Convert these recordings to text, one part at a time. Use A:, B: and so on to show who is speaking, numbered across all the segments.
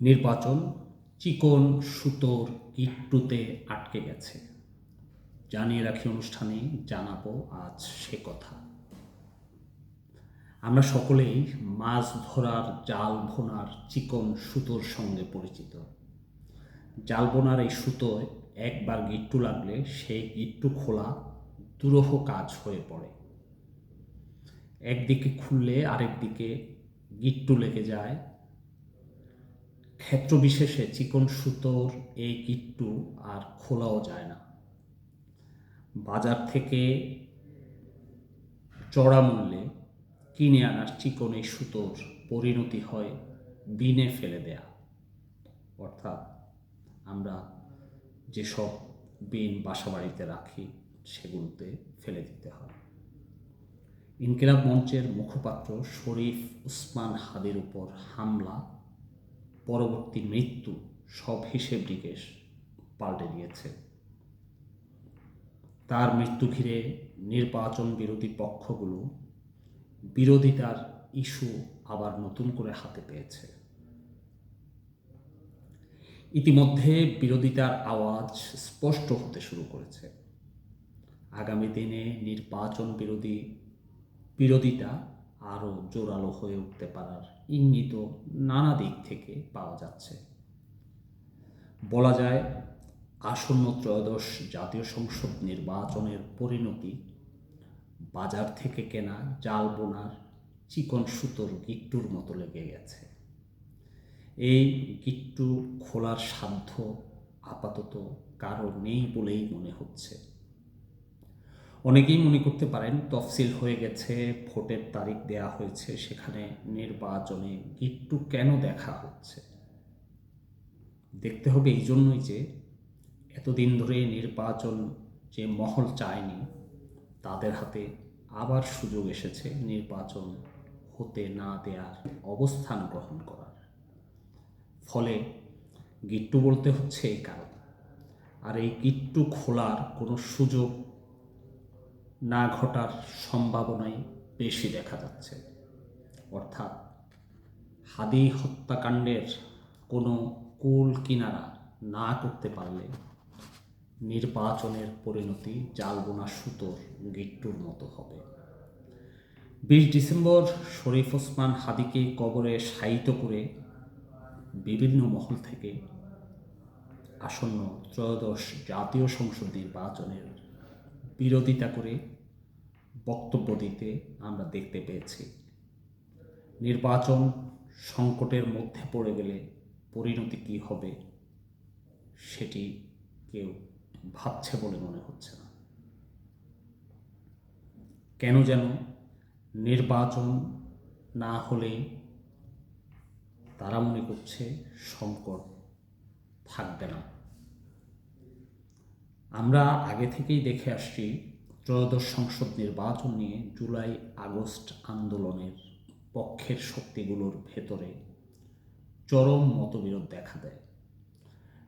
A: নির্বাচন চিকন সুতোর ইট্টুতে আটকে গেছে। জানিয়ে রাখি অনুষ্ঠানে জানাব আজ সে কথা। আমরা সকলেই মাছ ধরার জাল ভোনার চিকন সুতোর সঙ্গে পরিচিত। জাল বোনার এই সুতোয় একবার গিট্টু লাগলে সেই গিট্টু খোলা, দুরূহ কাজ হয়ে পড়ে। একদিকে খুললে আরেক দিকে গিট্টু লেগে যায় ক্ষেত্র বিশেষে চিকন সুতোর এই গিট্টু আর খোলাও যায় না। বাজার থেকে চড়া মূল্যে কিনে আনার চিকন এই সুতোর পরিণতি হয় বিনে ফেলে দেয়া। অর্থাৎ আমরা যেসব বিন বাসা বাড়িতে রাখি, সেগুলোতে ফেলে দিতে হয়। ইনকিলাব মঞ্চের মুখপাত্র শরীফ উসমান হাদির উপর হামলা পরবর্তী মৃত্যু সব হিসেব নিকেশ পাল্টে দিয়েছে। তার মৃত্যু ঘিরে নির্বাচন বিরোধী পক্ষগুলো বিরোধিতার ইস্যু আবার নতুন করে হাতে পেয়েছে। ইতিমধ্যে বিরোধিতার আওয়াজ স্পষ্ট হতে শুরু করেছে। আগামী দিনে নির্বাচন বিরোধী বিরোধিতা আরও জোরালো হয়ে উঠতে পারার ইঙ্গিত নানা দিক থেকে পাওয়া যাচ্ছে। বলা যায়, আসন্ন ত্রয়োদশ জাতীয় সংসদ নির্বাচনের পরিণতি, বাজার থেকে কেনা জাল বোনার চিকন সুতোর গিট্টুর মতো লেগে গেছে। এই গিট্টু খোলার সাধ্য আপাতত কারও নেই বলেই মনে হচ্ছে। অনেকেই মনে করতে পারেন তফসিল হয়ে গেছে, ভোটের তারিখ দেয়া হয়েছে, সেখানে নির্বাচনে গিট্টু কেন দেখা হচ্ছে? দেখতে হবে এই জন্যই যে এতদিন ধরে নির্বাচন যে মহল চায়নি, তাদের হাতে আবার সুযোগ এসেছে নির্বাচন হতে না দেওয়ার অবস্থান গ্রহণ করার। ফলে গিট্টু বলতে হচ্ছে এই কারণ। আর এই গিট্টু খোলার কোনো সুযোগ না ঘটার সম্ভাবনাই বেশি দেখা যাচ্ছে। অর্থাৎ হাদি হত্যাকাণ্ডের কোনো কুল কিনারা না করতে পারলে নির্বাচনের পরিণতি জালবোনা সুতোর গিট্টুর মতো হবে। বিশ ডিসেম্বর শরীফ ওসমান হাদিকে কবরে শায়িত করে বিভিন্ন মহল থেকে আসন্ন ত্রয়োদশ জাতীয় সংসদ নির্বাচনের বিরোধিতা করে বক্তব্য দিতে আমরা দেখতে পেয়েছি। নির্বাচন সংকটের মধ্যে পড়ে গেলে পরিণতি কী হবে সেটি কেউ ভাবছে বলে মনে হচ্ছে না। কেন যেন নির্বাচন না হলে তারা মনে করছে সংকট থাকবে না। আমরা আগে থেকেই দেখে আসছি ত্রয়োদশ সংসদ নির্বাচন নিয়ে জুলাই আগস্ট আন্দোলনের পক্ষের শক্তিগুলোর ভেতরে চরম মতবিরোধ দেখা দেয়।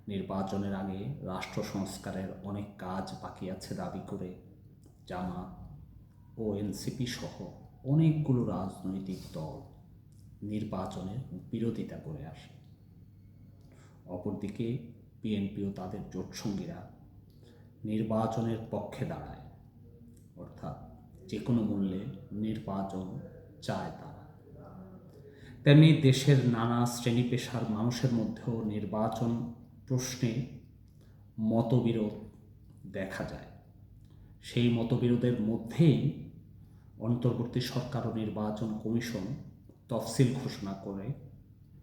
A: নির্বাচনের আগে রাষ্ট্র সংস্কারের অনেক কাজ বাকি আছে দাবি করে। জামাত ও এনসিপি সহ অনেকগুলো রাজনৈতিক দল নির্বাচনের বিরোধিতা করে আসে। অপরদিকে বিএনপিও তাদের জোটসঙ্গীরা নির্বাচনের পক্ষে দাঁড়ায়। অর্থাৎ যে কোনো মূল্যে নির্বাচন চায় তারা। তেমনি দেশের নানা শ্রেণি পেশার মানুষের মধ্যেও নির্বাচন প্রশ্নে মতবিরোধ দেখা যায়। সেই মতবিরোধের মধ্যেই অন্তর্বর্তী সরকার ও নির্বাচন কমিশন তফসিল ঘোষণা করে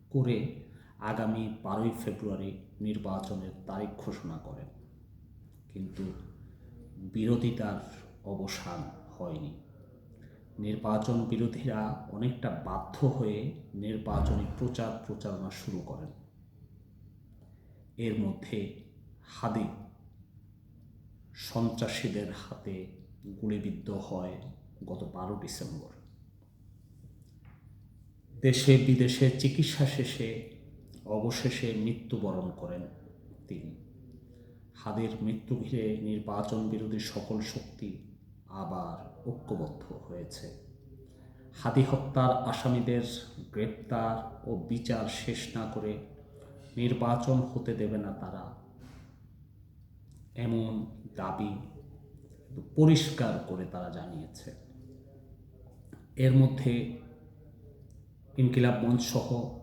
A: করে আগামী বারোই ফেব্রুয়ারি নির্বাচনের তারিখ ঘোষণা করেন। কিন্তু বিরোধিতার অবসান হয়নি। নির্বাচন বিরোধীরা অনেকটা বাধ্য হয়ে নির্বাচনী প্রচার প্রচারণা শুরু করেন। এর মধ্যে হাদি সন্ত্রাসীদের হাতে গুলিবিদ্ধ হয় গত বারো ডিসেম্বর। দেশে বিদেশে চিকিৎসা শেষে অবশেষে মৃত্যুবরণ করেন তিনি। হাদের মৃত্যু ঘিরে নির্বাচন বিরোধী সকল শক্তি আবার ঐক্যবদ্ধ হয়েছে। হাদি হত্যার আসামিদের গ্রেপ্তার ও বিচার শেষ না করে নির্বাচন হতে দেবে না তারা। এমন দাবি পরিষ্কার করে তারা জানিয়েছে। এর মধ্যে ইনকিলাব মঞ্চ সহ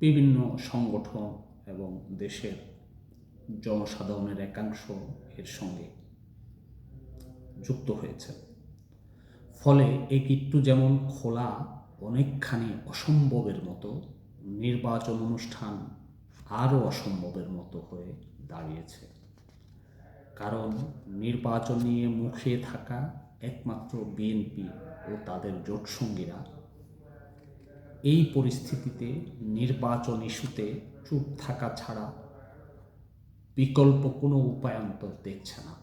A: বিভিন্ন সংগঠন এবং দেশের জনসাধারণের একাংশ এর সঙ্গে যুক্ত হয়েছে। ফলে এই কিট্টু যেমন খোলা, অনেকখানি অসম্ভবের মতো, নির্বাচন অনুষ্ঠান আরও অসম্ভবের মতো হয়ে দাঁড়িয়েছে। কারণ নির্বাচন নিয়ে মুখে থাকা একমাত্র বিএনপি ও তাদের জোটসঙ্গীরা এই পরিস্থিতিতে নির্বাচন ইস্যুতে চুপ থাকা ছাড়া বিকল্প কোনো উপায়ান্তর দেখছে না।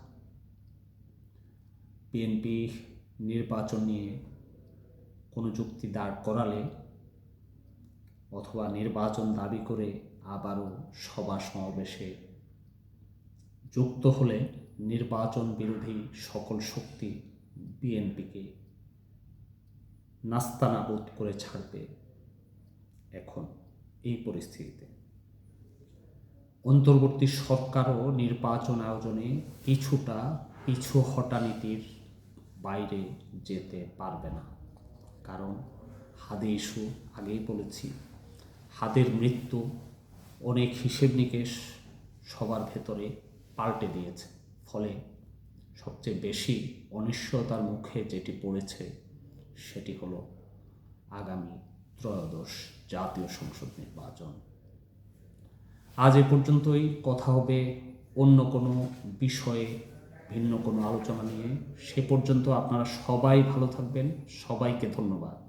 A: বিএনপি নির্বাচন নিয়ে কোনো যুক্তি দাঁড় করালে অথবা নির্বাচন দাবি করে আবারও সভা সমাবেশে যুক্ত হলে নির্বাচন বিরোধী সকল শক্তি বিএনপিকে নাস্তানাবোধ করে ছাড়বে। এখন এই পরিস্থিতিতে। অন্তর্বর্তী সরকারও নির্বাচন আয়োজনে কিছুটা পিছু হটা নীতির বাইরে যেতে পারবে না। কারণ হাদে ইস্যু, আগেই বলেছি, হাদের মৃত্যু অনেক হিসেব নিকেশ সবার ভেতরে পাল্টে দিয়েছে। ফলে সবচেয়ে বেশি অনিশ্চয়তার মুখে যেটি পড়েছে, সেটি হলো আগামী ত্রয়োদশ জাতীয় সংসদ নির্বাচন। আজ এ পর্যন্তই। কথা হবে অন্য কোনো বিষয়ে, ভিন্ন কোনো আলোচনা নিয়ে। সে পর্যন্ত আপনারা সবাই ভালো থাকবেন। সবাইকে ধন্যবাদ।